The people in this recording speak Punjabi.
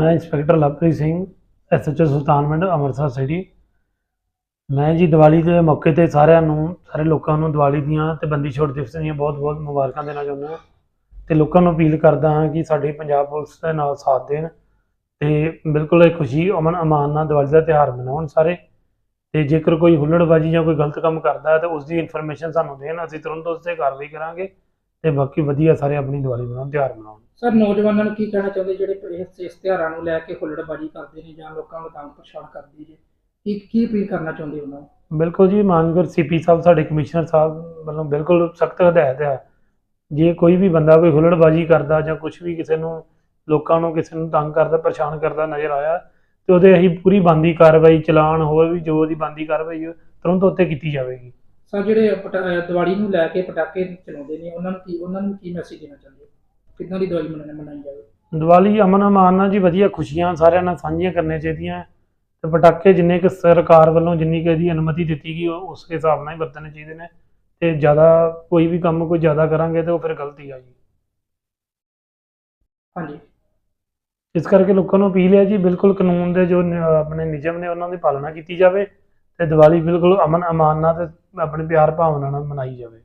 ਮੈਂ inspector Lovepreet Singh SHO Sultanwind Amritsar city ਮੈਂ ਜੀ ਦੀਵਾਲੀ ਦੇ ਮੌਕੇ ਤੇ ਸਾਰਿਆਂ ਨੂੰ, ਸਾਰੇ ਲੋਕਾਂ ਨੂੰ ਦੀਵਾਲੀ ਦੀਆਂ ਤੇ ਬੰਦੀ ਛੋੜ ਦਿਵਸ ਦੀਆਂ ਬਹੁਤ-ਬਹੁਤ ਮੁਬਾਰਕਾਂ ਦੇਣਾ ਚਾਹੁੰਦਾ ਹਾਂ ਤੇ ਲੋਕਾਂ ਨੂੰ ਅਪੀਲ ਕਰਦਾ ਹਾਂ ਕਿ ਸਾਡੀ ਪੰਜਾਬ ਪੁਲਿਸ ਦੇ ਨਾਲ ਸਾਥ ਦੇਣ ਤੇ ਬਿਲਕੁਲ ਇਹ ਖੁਸ਼ੀ, ਅਮਨ, ਅਮਾਨ ਨਾਲ ਦੀਵਾਲੀ ਦਾ ਤਿਉਹਾਰ ਮਨਾਉਣ ਸਾਰੇ। ਤੇ ਜੇਕਰ ਕੋਈ ਹੁੱਲੜਬਾਜੀ ਜਾਂ ਕੋਈ ਗਲਤ ਕੰਮ ਕਰਦਾ ਹੈ ਤਾਂ ਉਸ ਦੀ ਇਨਫੋਰਮੇਸ਼ਨ ਸਾਨੂੰ ਦੇਣ, ਅਸੀਂ ਤੁਰੰਤ ਉਸ ਤੇ ਕਾਰਵਾਈ ਕਰਾਂਗੇ ਤੇ ਬਾਕੀ ਵਧੀਆ ਸਾਰੇ ਆਪਣੀ ਦੀਵਾਲੀ ਮਨਾਉਣ ਤਿਉਹਾਰ ਮਨਾਉਣ। ਸਰ ਨੌਜਵਾਨਾਂ ਨੂੰ ਕੀ ਕਹਿਣਾ ਚਾਹੁੰਦੇ ਜਿਹੜੇ ਇਸ ਇਸ ਤਿਉਹਾਰਾਂ ਨੂੰ ਲੈ ਕੇ ਹੁੱਲੜਬਾਜੀ ਕਰਦੇ ਨੇ ਜਾਂ ਲੋਕਾਂ ਨੂੰ ਤੰਗ ਪਰੇਸ਼ਾਨ ਕਰਦੇ ਨੇ ਕੀ ਕੀ ਅਪੀਲ ਕਰਨਾ ਚਾਹੁੰਦੇ ਉਹਨਾਂ ਨੂੰ? ਬਿਲਕੁਲ ਜੀ ਮਾਨਗਰ ਸੀਪੀ ਸਾਹਿਬ ਸਾਡੇ ਕਮਿਸ਼ਨਰ ਸਾਹਿਬ ਵੱਲੋਂ ਬਿਲਕੁਲ ਸਖਤ ਹਦਾਇਤ ਹੈ। ਜੇ ਕੋਈ ਵੀ ਬੰਦਾ ਕੋਈ ਹੁੱਲੜਬਾਜੀ ਕਰਦਾ ਜਾਂ ਕੁਝ ਵੀ ਕਿਸੇ ਨੂੰ ਲੋਕਾਂ ਨੂੰ ਕਿਸੇ ਨੂੰ ਤੰਗ ਕਰਦਾ ਪਰੇਸ਼ਾਨ ਕਰਦਾ ਨਜ਼ਰ ਆਇਆ ਤੇ ਉਹਦੇ ਅਸੀਂ ਪੂਰੀ ਬੰਦੀ ਕਾਰਵਾਈ ਚਲਾਨ ਹੋਵੇ ਵੀ ਜੋ ਉਹਦੀ ਬੰਦੀ ਕਾਰਵਾਈ ਤੁਰੰਤ ਉੱਤੇ ਕੀਤੀ ਜਾਵੇਗੀ। ਸਰ ਜਿਹੜੇ ਦੀਵਾਲੀ ਨੂੰ ਲੈ ਕੇ ਪਟਾਕੇ ਚਲਾਉਂਦੇ ਨੇ ਉਹਨਾਂ ਨੂੰ ਕੀ ਉਹਨਾਂ ਨੂੰ ਕੀ ਮੈਸੇਜ ਦੇਣਾ ਚਾਹੁੰਦੇ ਕਿੱਦਾਂ ਦੀ ਦੀਵਾਲੀ ਮਨਾਉਣੀ ਮਨਾਈ ਜਾਵੇ? ਦੀਵਾਲੀ ਅਮਨ ਅਮਾਨ ਨਾਲ ਜੀ ਵਧੀਆ ਖੁਸ਼ੀਆਂ ਸਾਰਿਆਂ ਨਾਲ ਸਾਂਝੀਆਂ ਕਰਨੀਆਂ ਚਾਹੀਦੀਆਂ ਤੇ ਪਟਾਕੇ ਜਿੰਨੇ ਕਿ ਸਰਕਾਰ ਵੱਲੋਂ ਜਿੰਨੀ ਕਿ ਇਹਦੀ ਅਨੁਮਤੀ ਦਿੱਤੀ ਗਈ ਉਹ ਉਸ ਹਿਸਾਬ ਨਾਲ ਹੀ ਵਰਤਣੇ ਚਾਹੀਦੇ ਨੇ ਤੇ ਜ਼ਿਆਦਾ ਕੋਈ ਵੀ ਕੰਮ ਕੋਈ ਜ਼ਿਆਦਾ ਕਰਾਂਗੇ ਤੇ ਉਹ ਫਿਰ ਗਲਤੀ ਆ ਜੀ। ਹਾਂਜੀ। ਇਸ ਕਰਕੇ ਲੋਕਾਂ ਨੂੰ ਅਪੀਲ ਹੈ ਜੀ ਬਿਲਕੁਲ ਕਾਨੂੰਨ ਦੇ ਜੋ ਨ- ਆਪਣੇ ਨਿਯਮ ਨੇ ਉਹਨਾਂ ਦੀ ਪਾਲਣਾ ਕੀਤੀ ਜਾਵੇ ਤੇ ਦੀਵਾਲੀ ਬਿਲਕੁਲ ਅਮਨ ਅਮਾਨ ਨਾਲ ਤੇ ਆਪਣੇ ਪਿਆਰ ਭਾਵਨਾ ਨਾਲ ਮਨਾਈ ਜਾਵੇ।